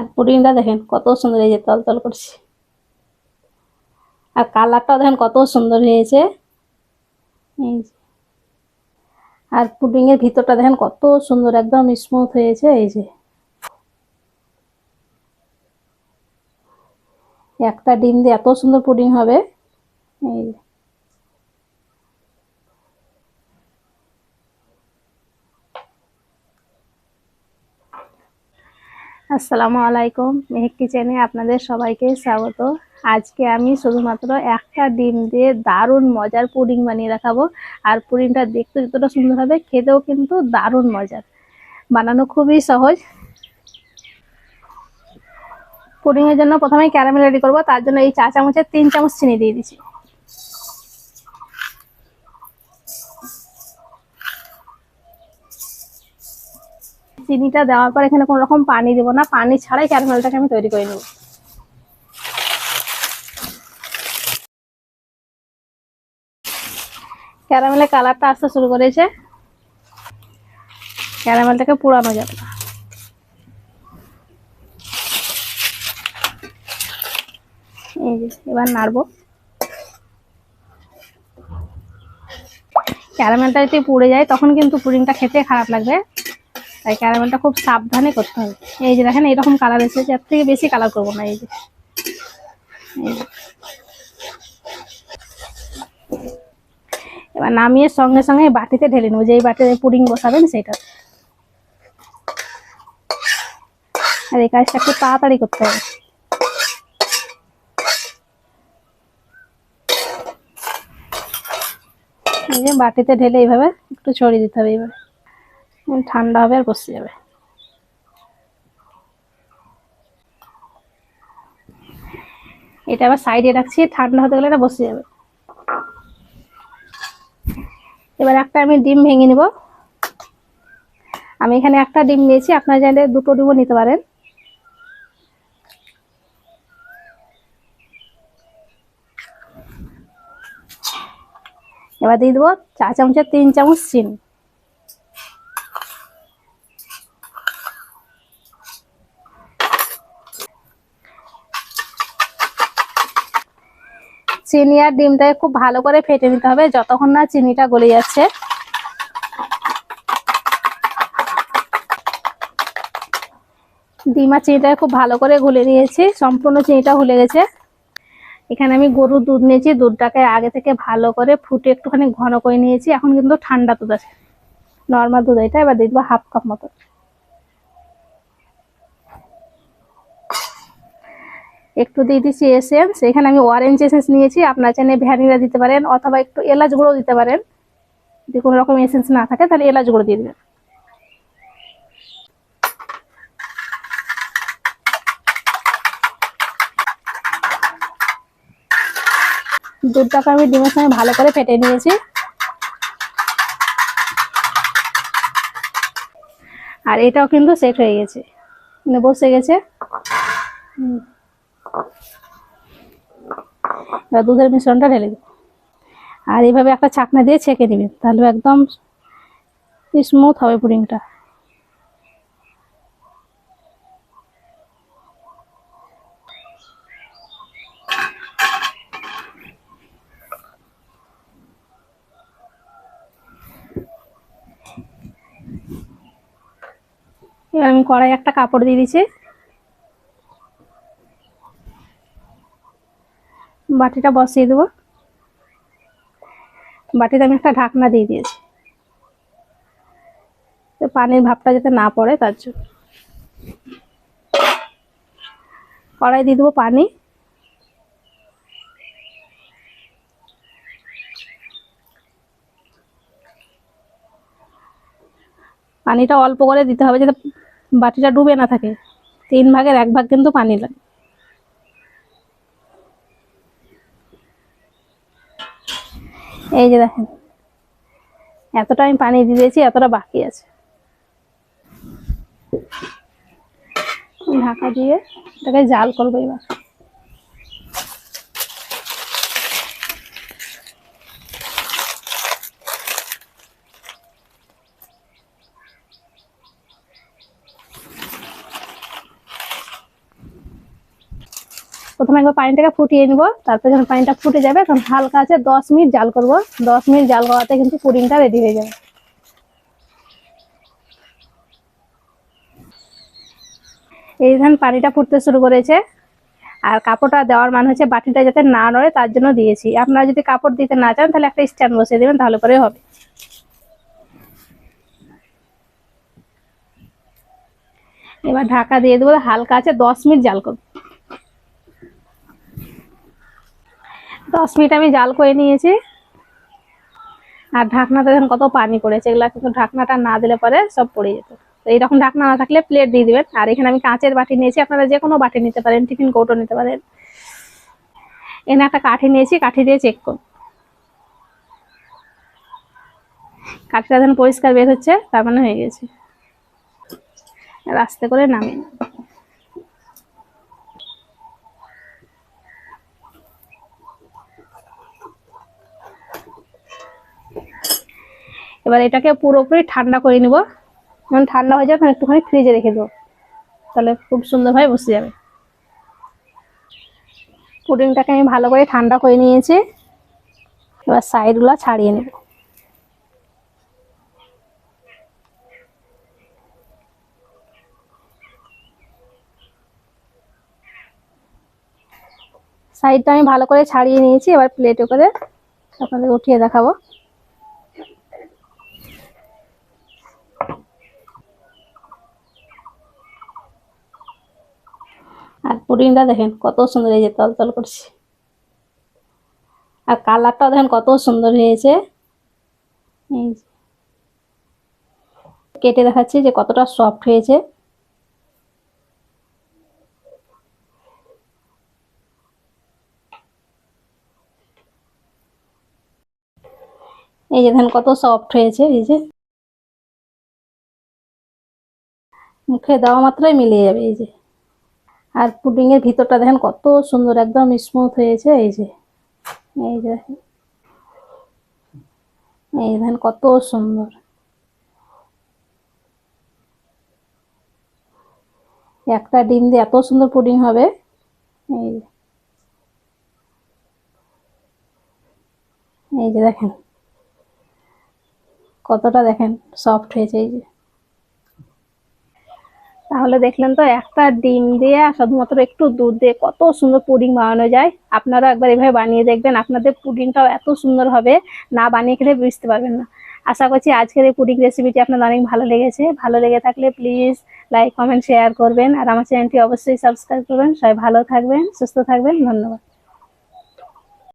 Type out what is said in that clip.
আর পুডিংটা দেখেন কত সুন্দর হয়েছে তল তল করছে। আর কালারটাও দেখেন কত সুন্দর হয়েছে। আর পুডিংয়ের ভিতরটা দেখেন কত সুন্দর, একদম স্মুথ হয়েছে, এই যে। একটা ডিম দিয়ে এত সুন্দর পুডিং হবে। এই আসসালামু আলাইকুম। মেহেক কিচেনে আপনাদের সবাইকে স্বাগত। আজকে আমি শুধুমাত্র একটা ডিম দিয়ে দারুণ মজার পুডিং বানিয়ে রাখাবো আর পুডিংটা দেখতে যতটা সুন্দর হবে, খেতেও কিন্তু দারুণ মজার। বানানো খুবই সহজ। পুডিংয়ের জন্য প্রথমে ক্যারামেল রেডি করব। তার জন্য এই চা চামচের তিন চামচ চিনি দিয়ে দিচ্ছি। চিনিটা দেওয়ার পর এখানে কোনো রকম পানি দেবো না। পানি ছাড়াই ক্যারামেলটাকে আমি তৈরি করে নেব। ক্যারামেলের কালারটা আসতে শুরু করেছে। ক্যারামেলটাকে পুরানো যাবে না। এবার নাড়বো। ক্যারামেলটা যদি পুড়ে যায়, তখন কিন্তু পুডিংটা খেতে খারাপ লাগবে। তাই ক্যারামেলটা খুব সাবধানে করতে হবে। এই যে দেখেন এরকম কালার এসেছে এর থেকে বেশি কালার করব না, এই যে। এবার নামিয়ে সঙ্গে সঙ্গে বাটিতে ঢেলে নেব, যেই বাটিতে পুডিং বসাবেন সেটা। আর এই কাজটা একটু তাড়াতাড়ি করতে হবে। বাটিতে ঢেলে এইভাবে একটু ছড়িয়ে দিতে হবে এইভাবে। ঠান্ডা হবে আর বসে যাবে। এটা আবার সাইডে রাখছি, ঠান্ডা হতে গেলে এটা বসে যাবে। এবার একটা আমি ডিম ভেঙে নিব। আমি এখানে একটা ডিম নিয়েছি, আপনারা চাইলে দুটো ডিমও নিতে পারেন। এবার দিয়ে দেবো চা চামচের তিন চামচ চিনি চিনি আর ডিমটাকে খুব ভালো করে ফেটে নিতে হবে যতক্ষণ না চিনিটা গলে যাচ্ছে। ডিম আর চিনিটাকে খুব ভালো করে গুলে নিয়েছি, সম্পূর্ণ চিনিটা ভুলে গেছে। এখানে আমি গরুর দুধ নিয়েছি, দুধটাকে আগে থেকে ভালো করে ফুটে একটুখানি ঘন করে নিয়েছি, এখন কিন্তু ঠান্ডা দুধ আছে, নর্মাল দুধ এটা, এবার দিয়ে দেবো হাফ কাপ মতো। একটু দিয়ে দিচ্ছি এসেন্স এখানে আমি অরেঞ্জ এসেন্স নিয়েছি। আপনার চাইলে ভ্যানিলা দিতে পারেন অথবা একটু এলাচ গুঁড়ো দিতে পারেন। যদি কোনো রকম এসেন্স না থাকে, তাহলে এলাচ গুঁড়ো দিয়ে দেবেন। দুধটাকে আমি ডিমের সঙ্গে ভালো করে ফেটে নিয়েছি। আর এটাও কিন্তু সেট হয়ে গেছে। মানে বসে গেছে। হুম। দুধের মিশ্রণটা ঢেলে দিন আর এইভাবে একটা ছাকনা দিয়ে ছেঁকে নেবেন তাহলে একদম স্মুথ হবে পুডিংটা। এবার আমি কড়াই একটা কাপড় দিয়ে দিচ্ছি। বাটিটা বসিয়ে দেবো। বাটিতে আমি একটা ঢাকনা দিয়ে দিয়েছি। পানির ভাবটা যাতে না পড়ে তার জন্য। কড়াই দিয়ে দেবো পানি। পানিটা অল্প করে দিতে হবে যাতে বাটিটা ডুবে না থাকে। তিন ভাগের এক ভাগ কিন্তু পানি লাগে। এই যে দেখেন। এতটা আমি পানি দিয়ে দিয়েছি, এতটা বাকি আছে। ঢাকা দিয়ে এটাকে জাল করব এবার। প্রথমে একবার পানিটাকে ফুটিয়ে নিব, তারপর যখন পানিটা ফুটে যাবে, তখন হালকা আছে দশ মিনিট জাল করব। দশ মিনিট জাল করাতে কিন্তু পুডিংটা রেডি হয়ে যাবে। এই ধান পানিটা ফুটতে শুরু করেছে। আর কাপড়টা দেওয়ার মানে হচ্ছে বাটিটা যাতে না নড়ে, তার জন্য দিয়েছি। আপনারা যদি কাপড় দিতে না চান, তাহলে একটা স্ট্যান্ড বসিয়ে দেবেন, তাহলে পরে হবে। এবার ঢাকা দিয়ে দেবো, হালকা আছে দশ মিনিট জাল করব। দশ মিনিট আমি জাল করে নিয়েছি। আর ঢাকনাতে দেখেন কত পানি পড়েছে, এগুলো কিন্তু ঢাকনাটা না দিলে পরে সব পড়ে যেত। তো এইরকম ঢাকনা না থাকলে প্লেট দিয়ে দিবেন। আর এখানে আমি কাঁচের বাটি নিয়েছি, আপনারা যে কোনো বাটি নিতে পারেন, টিফিন কৌটো নিতে পারেন। এখানে একটা কাঠি নিয়েছি, কাঠি দিয়ে চেক করুন। কাঠিটা যখন পরিষ্কার বের হচ্ছে, তার মানে হয়ে গেছে। আর আস্তে করে নামিয়ে এবার এটাকে পুরোপুরি ঠান্ডা করে নিব। যখন ঠান্ডা হয়ে যাবে একটুখানি ফ্রিজে রেখে দেবো। তাহলে খুব সুন্দরভাবে বসে যাবে। পুডিংটাকে আমি ভালো করে ঠান্ডা করে নিয়েছি। এবার সাইডগুলো ছাড়িয়ে নেব। সাইডটা আমি ভালো করে ছাড়িয়ে নিয়েছি। এবার প্লেটে করে আপনাদের উঠিয়ে দেখাবো। আর পুডিংটা দেখেন কত সুন্দর হয়েছে তল তল করছে। আর কালারটাও দেখেন কত সুন্দর হয়েছে। এই যে। কেটে দেখাচ্ছি যে কতটা সফট হয়েছে। এই যে দেখেন কত সফট হয়েছে, এই যে। মুখে দেওয়া মাত্রই মিলিয়ে যাবে, এই যে। আর পুডিং এর ভিতরটা দেখেন কত সুন্দর, একদম স্মুথ হয়েছে, এই যে এই যে এই দেখেন কত সুন্দর। একটা ডিম দিয়ে এত সুন্দর পুডিং হবে। এই এই যে দেখেন, কতটা দেখেন সফট হয়েছে, এই যে। তাহলে দেখলেন তো একটা ডিম দিয়ে শুধুমাত্র একটু দুধ দিয়ে কত সুন্দর পুডিং বানানো যায়। আপনারা একবার এভাবে বানিয়ে দেখবেন, আপনাদের পুডিংটাও এত সুন্দর হবে, না বানিয়ে খেলে বুঝতে পারবেন না। আশা করছি আজকের এই পুডিং রেসিপিটি আপনাদের অনেক ভালো লেগেছে। ভালো লেগে থাকলে প্লিজ লাইক কমেন্ট শেয়ার করবেন। আর আমার চ্যানেলটি অবশ্যই সাবস্ক্রাইব করবেন। সবাই ভালো থাকবেন, সুস্থ থাকবেন। ধন্যবাদ।